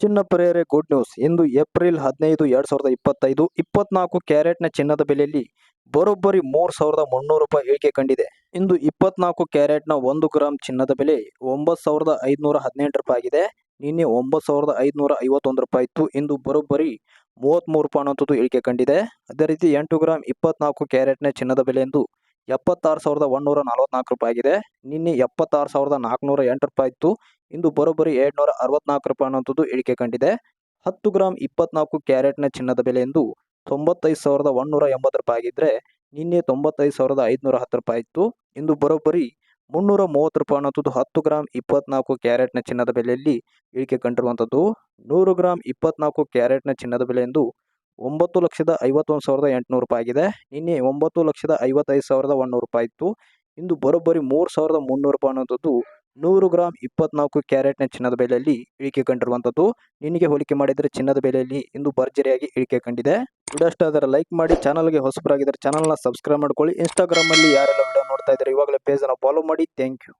ಚಿನ್ನ ಪರಿಹಾರ good news ಇಂದು April ಹದಿನೈದು, ಎರಡ್ ಸಾವಿರದ ಇಪ್ಪತ್ತೈದು, ಇಪ್ಪತ್ನಾಲ್ಕು ಕ್ಯಾರೆಟ್ನ ಚಿನ್ನದ ಬೆಲೆಯಲ್ಲಿ ಬರೋಬ್ಬರಿ ಮೂರು ಸಾವಿರದ ಮುನ್ನೂರು ರೂಪಾಯಿ ಇಳಿಕೆ ಕಂಡಿದೆ. ಇಂದು ಇಪ್ಪತ್ನಾಲ್ಕು ಕ್ಯಾರೆಟ್ನ ಒಂದು ಗ್ರಾಮ್ ಚಿನ್ನದ ಬೆಲೆ ಒಂಬತ್ತು ಸಾವಿರದ ಐದುನೂರ ಹದಿನೆಂಟು ರೂಪಾಯಿ ಆಗಿದೆ. ನಿನ್ನೆ ಒಂಬತ್ತು ಸಾವಿರದ ಐದುನೂರ ಐವತ್ತೊಂದು ರೂಪಾಯಿ ಇತ್ತು. ಇಂದು ಬರೋಬ್ಬರಿ ಮೂವತ್ತ್ಮೂರು ರೂಪಾಯಿ ಅನ್ನೋಂಥದ್ದು ಇಳಿಕೆ ಕಂಡಿದೆ. ಅದೇ ರೀತಿ ಎಂಟು ಗ್ರಾಂ ಇಪ್ಪತ್ನಾಲ್ಕು ಕ್ಯಾರೆಟ್ನ ಚಿನ್ನದ ಬೆಲೆ ಎಂದು ಎಪ್ಪತ್ತಾರು ಸಾವಿರದ ಒಂದೂರ ನಲವತ್ನಾಲ್ಕು ರೂಪಾಯಿ ಆಗಿದೆ. ನಿನ್ನೆ ಎಪ್ಪತ್ತಾರು ಸಾವಿರದ ನಾಲ್ಕುನೂರ ಎಂಟು ರೂಪಾಯಿ ಇತ್ತು. ಇಂದು ಬರೋಬ್ಬರಿ ಏಳ್ನೂರ ಅರವತ್ನಾಲ್ಕು ರೂಪಾಯಿ ಅನ್ನೋಂಥದ್ದು ಇಳಿಕೆ ಕಂಡಿದೆ. ಹತ್ತು ಗ್ರಾಂ ಇಪ್ಪತ್ನಾಲ್ಕು ಕ್ಯಾರೆಟ್ನ ಚಿನ್ನದ ಬೆಲೆ ಎಂದು ತೊಂಬತ್ತೈದು ಸಾವಿರದ ಒಂದೂರ ಎಂಬತ್ತು ರೂಪಾಯಿ ಆಗಿದ್ದರೆ ನಿನ್ನೆ ತೊಂಬತ್ತೈದು ಸಾವಿರದ ಐದುನೂರ ಹತ್ತು ರೂಪಾಯಿ ಇತ್ತು ಇಂದು ಬರೋಬ್ಬರಿ ಮುನ್ನೂರ ಮೂವತ್ತು ರೂಪಾಯಿ ಅನ್ನೋಂಥದ್ದು ಹತ್ತು ಗ್ರಾಂ ಇಪ್ಪತ್ನಾಲ್ಕು ಕ್ಯಾರೆಟ್ನ ಚಿನ್ನದ ಬೆಲೆಯಲ್ಲಿ ಇಳಿಕೆ ಕಂಡಿರುವಂಥದ್ದು. ನೂರು ಗ್ರಾಂ ಇಪ್ಪತ್ನಾಲ್ಕು ಕ್ಯಾರೆಟ್ನ ಚಿನ್ನದ ಬೆಲೆ ಎಂದು ಒಂಬತ್ತು ಲಕ್ಷದ ಐವತ್ತೊಂದು ಸಾವಿರದ ಎಂಟುನೂರು ರೂಪಾಯಿ ಆಗಿದೆ. ನಿನ್ನೆ ಒಂಬತ್ತು ಲಕ್ಷದ ಐವತ್ತೈದು ಸಾವಿರದ ಒಂದೂರು ರೂಪಾಯಿ ಇತ್ತು ಇಂದು ಬರೋಬ್ಬರಿ ಮೂರು ಸಾವಿರದ ಮುನ್ನೂರು ರೂಪಾಯಿ ಅನ್ನೋಂಥದ್ದು ನೂರು ಗ್ರಾಂ ಇಪ್ಪತ್ನಾಲ್ಕು ಕ್ಯಾರೆಟ್ನ ಚಿನ್ನದ ಬೆಲೆಯಲ್ಲಿ ಇಳಿಕೆ ಕಂಡಿರುವಂಥದ್ದು. ನಿನಗೆ ಹೋಲಿಕೆ ಮಾಡಿದರೆ ಚಿನ್ನದ ಬೆಲೆಯಲ್ಲಿ ಇಂದು ಭರ್ಜರಿಯಾಗಿ ಇಳಿಕೆ ಕಂಡಿದೆ. ವಿಡಿಯೋ ಲೈಕ್ ಮಾಡಿ, ಚಾನಲ್ಗೆ ಹೊಸಬರಾಗಿದ್ದರೆ ಚಾನಲ್ನ ಸಬ್ಸ್ಕ್ರೈಬ್ ಮಾಡ್ಕೊಳ್ಳಿ. ಇನ್ಸ್ಟಾಗ್ರಾಮಲ್ಲಿ ಯಾರೆಲ್ಲ ವಿಡಿಯೋ ನೋಡ್ತಾ ಇದ್ದಾರೆ, ಇವಾಗಲೇ ಪೇಜನ್ನು ಫಾಲೋ ಮಾಡಿ. Thank you.